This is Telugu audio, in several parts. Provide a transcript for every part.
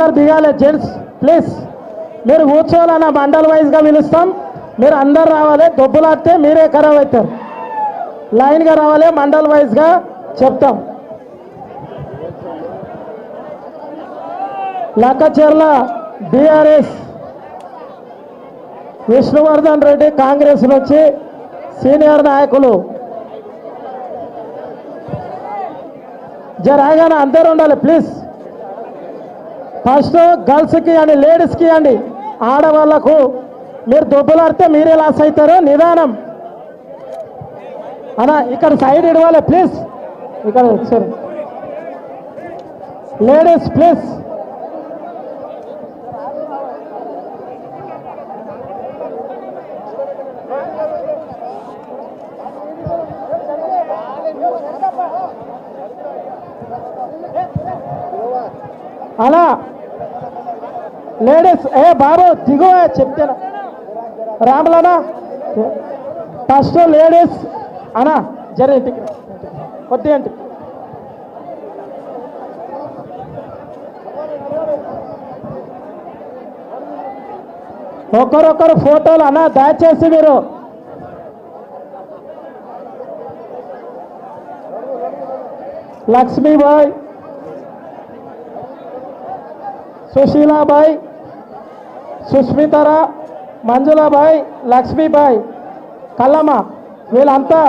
అందరు దిగాలి జెంట్స్ ప్లీజ్. మీరు కూర్చోవాలన్న బండల్ వైజ్గా పిలుస్తాం. మీరు అందరు రావాలి దొబ్బులాడితే మీరే ఖరాబ్ అవుతారు. లైన్గా రావాలి మండల్ వైజ్గా చెప్తాం. లక్కచెర్ల బీఆర్ఎస్ విష్ణువర్ధన్ రెడ్డి కాంగ్రెస్ నుంచి సీనియర్ నాయకులు. జరాగానే అందరు ఉండాలి ప్లీజ్. ఫస్ట్ గర్ల్స్కి అండి లేడీస్కి అండి. ఆడవాళ్ళకు మీరు దొబ్బలాడితే మీరే లాస్ అవుతారు నిదానం. అన్నా ఇక్కడ సైడ్ ఇవ్వాలి ప్లీజ్. ఇక్కడ సరే లేడీస్ ప్లీజ్. అలా లేడీస్ ఏ బాబు దిగువ చెప్తాను. రాములనా? ఫస్ట్ లేడీస్ అనా జర ఇంటికి రా. ఇంటికి ఒకరొకరు ఫోటోలు అన్నా దయచేసి మీరు. లక్ష్మీబాయ్ సుశీలాబాయ్ సుస్మితారా మంజులాబాయ్ లక్ష్మీబాయ్ కల్లమ్మ వీళ్ళంతా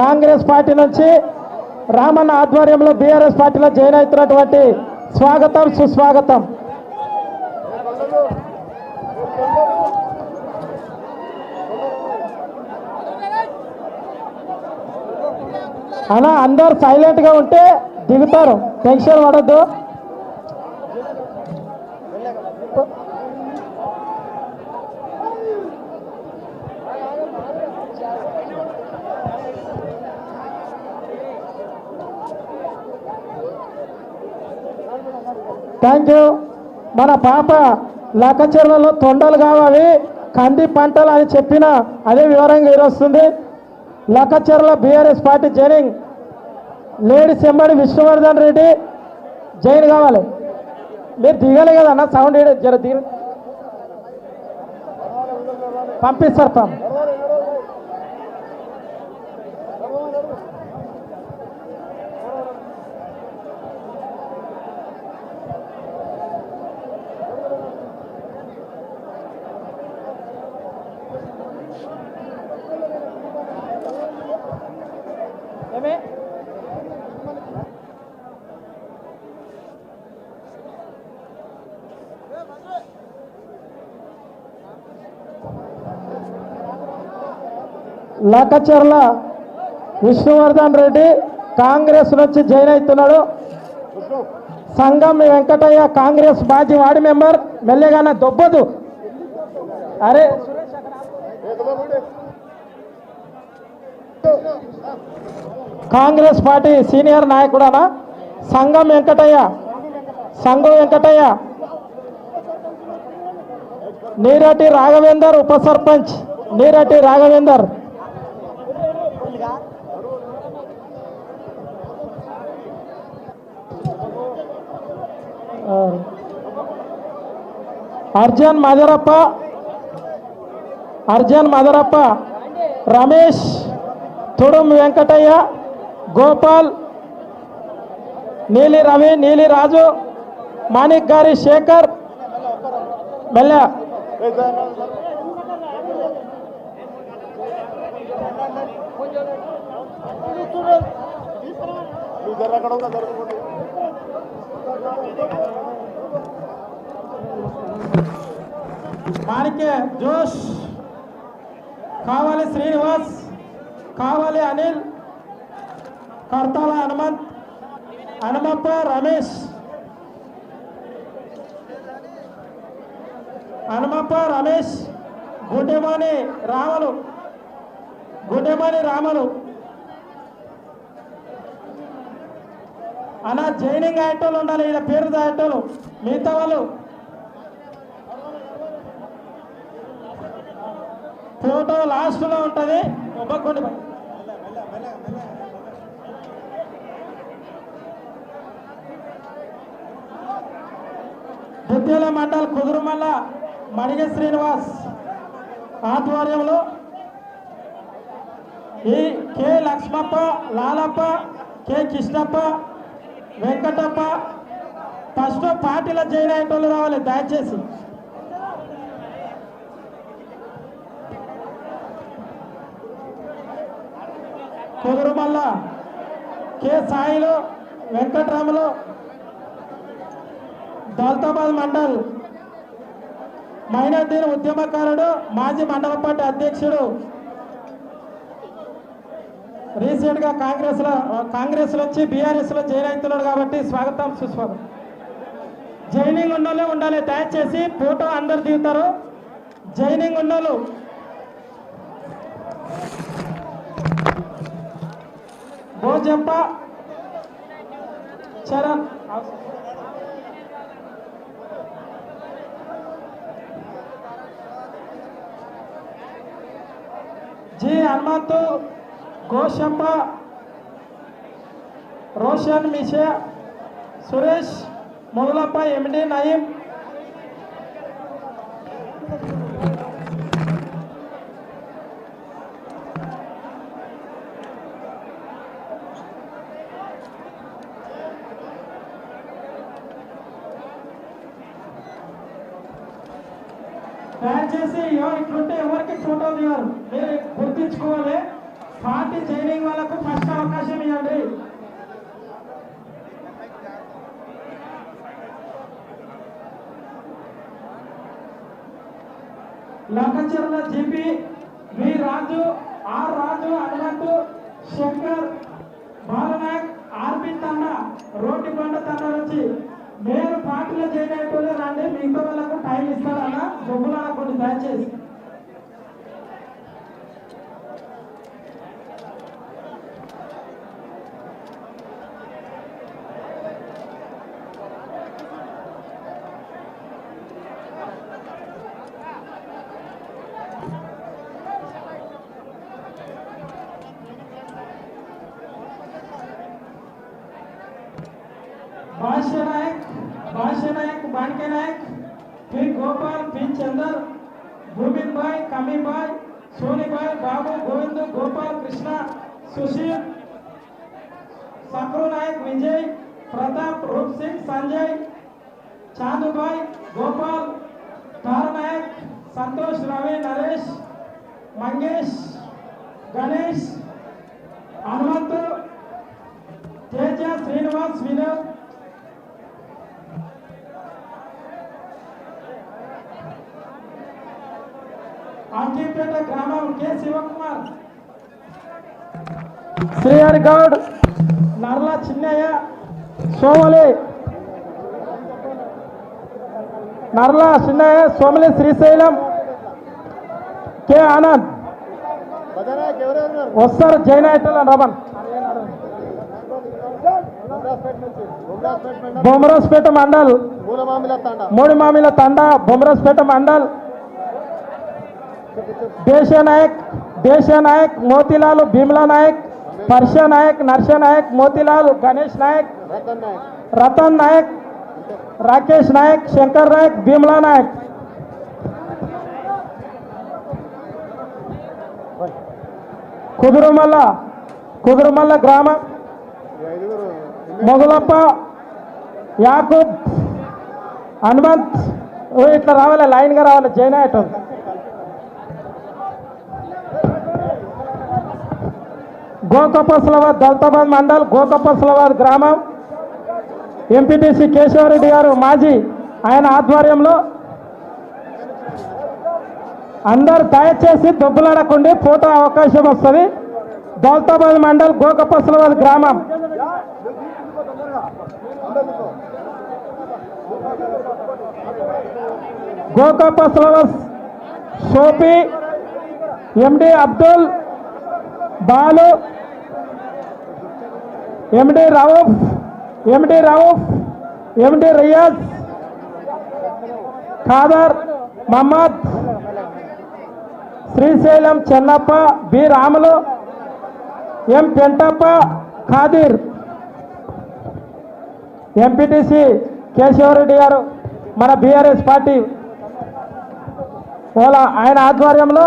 కాంగ్రెస్ పార్టీ నుంచి రామన్న ఆధ్వర్యంలో బీఆర్ఎస్ పార్టీలో జాయిన్ అవుతున్నటువంటి స్వాగతం సుస్వాగతం. అలా అందరు సైలెంట్గా ఉంటే దిగుతారు. టెన్షన్ పడద్దు. థ్యాంక్ యూ మన పాప లక్కచెర్లలో తొండలు కావాలి కంది పంటలు అని చెప్పిన అదే వివరంగా ఈరోస్తుంది Lakkacherla BRS party joining ladies సెంబడి Vishnuvardhan Reddy join కావాలి. మీరు దిగలే కదన్న సౌండ్ జర దిగ. పంపిస్తారు మాత్రమే. లక్కచెర్ల విష్ణువర్ధన్ రెడ్డి కాంగ్రెస్ నుంచి జాయిన్ అవుతున్నాడు. సంగం వెంకటయ్య కాంగ్రెస్ మాజీ వార్డు మెంబర్. మెల్లగానే దొబ్బదు. అరే. కాంగ్రెస్ పార్టీ సీనియర్ నాయకుడనా? సంగం వెంకటయ్య. సంఘం వెంకటయ్య. నీరటి రాఘవేందర్ ఉప సర్పంచ్. నీరటి రాఘవేందర్. అర్జున్ మదరప్ప. అర్జున్ మదరప్ప. రమేష్. తుడుం వెంకటయ్య. గోపాల్ నీలి రవి నీలి రాజు మాణిక్ గారి శేఖర్ మెల్ల మాణిక్య జోష్ కావాలి శ్రీనివాస్ కావాలి అనిల్ కర్తాల హనుమంత్ హనుమప్ప రమేష్ హనుమప్ప రమేష్ గుడ్డెమాని రామలు గుడ్డెమాని రామలు అలా జైనింగ్ అయ్యేటోళ్ళు ఉండాలి ఈయన పేరు దాయేటోళ్ళు మిగతా వాళ్ళు. ఫోటో లాస్ట్లో ఉంటుంది ఒబ్బకొండి దుద్దేల మండల్ కుదురుమల్ల మణిగ శ్రీనివాస్ ఆధ్వర్యంలో ఈ K Lakshmappa Lalappa K Krishnappa Venkatappa first పార్టీలో జాయిన్ అయిన వాళ్ళు రావాలి దయచేసి. కుదురుమల్ల కె సాయిలు వెంకటరాములు దౌలతాబాద్ మండల్ మైనార్టీల ఉద్యమకారుడు మాజీ మండల పార్టీ అధ్యక్షుడు. రీసెంట్గా కాంగ్రెస్లో కాంగ్రెస్లో వచ్చి బీఆర్ఎస్లో అవుతున్నాడు కాబట్టి స్వాగతం సుస్వాగతం. జైనింగ్ ఉన్నోళ్ళే ఉండాలి దయచేసి ఫోటో అందరు దిగుతారు. జైనింగ్ ఉన్నోళ్ళు. భోజప్ప చరణ్. జి హనుమంతు ఘోషప్ప రోషన్ మిషే సురేష్ మొదలప్ప ఎండి నయీం. దయచేసి ఎవరు ఇట్లుంటే ఎవరికి ఫోటో దిగారు మీరు గుర్తించుకోవాలి పార్టీ జైనింగ్ వాళ్ళకు ఫస్ట్ అవకాశం ఇవ్వండి. Lakkacherla GP V Raju R Raju Hanumanthu Shankar Balanayak RP Thanda road Banda Thanda నుంచి నేను పార్టీలో జాయిన్ అయిపోయి రండి మిగతా వాళ్ళకు టైం ఇస్తారన్న జబ్బులు అనుకోండి దయచేసి. भाष्य नायक भाष्य नायक बाणके नायक फिर गोपाल फिर चंदर भूमिन भाई कमी भाई सोनी भाई बाबू, गोविंद, गोपाल, कृष्णा, सुशील सकरू नायक विजय, प्रताप रूप सिंह संजय चांदू भाई गोपाल तार नायक संतोष, रवि, नरेश, मंगेश, गणेश, हनुमंत, तेज, श्रीनिवास, विनोद శ్రీహరి గౌడ్. నర్ల చిన్నయ్య సోమలి. నర్ల చిన్నయ్య సోమలి శ్రీశైలం. కె ఆనంద్. వస్తారు జైనాయటల్ రమన్? బొమరాజ్పేట మండల్. మూడు మామిల తండ బొమరాజ్పేట మండల్. దేశ నాయక్ దేశ నాయక్ మోతీలాల్ భీమలా నాయక్ పర్ష నాయక్ నర్ష నాయక్ మోతీలాల్ గణేష్ నాయక్ రతన్ నాయక్ రాకేష్ నాయక్ శంకర్ నాయక్ భీమలా నాయక్. కుదురుమల్ల కుదురుమల్ల గ్రామం మొగులప్ప యాకూబ్ హనుమంత్. ఇట్లా రావాలి లైన్గా రావాలి జైనాయటం గోకపసలవాద్ దళితాబాద్ మండల్ గోకపసలవాద్ గ్రామం. ఎంపీటీసీ కేశవరెడ్డి గారు మాజీ ఆయన ఆధ్వర్యంలో అందరు దయచేసి దొబ్బులాడకండి ఫోటో అవకాశం వస్తుంది. దౌలతాబాద్ మండల్ గోకపసలవాద్ గ్రామం. గోకపసలవాద్ సోపి ఎండి అబ్దుల్ బాలు ఎండి రౌఫ్ ఎండి రౌఫ్ ఏమిటి Riyaz? Khader Mohammed Srisailam Chennappa B. Ramulu. M. Pentappa Khadeer. MPTC Keshava Reddy గారు మన బీఆర్ఎస్ పార్టీ. ఓలా ఆయన ఆధ్వర్యంలో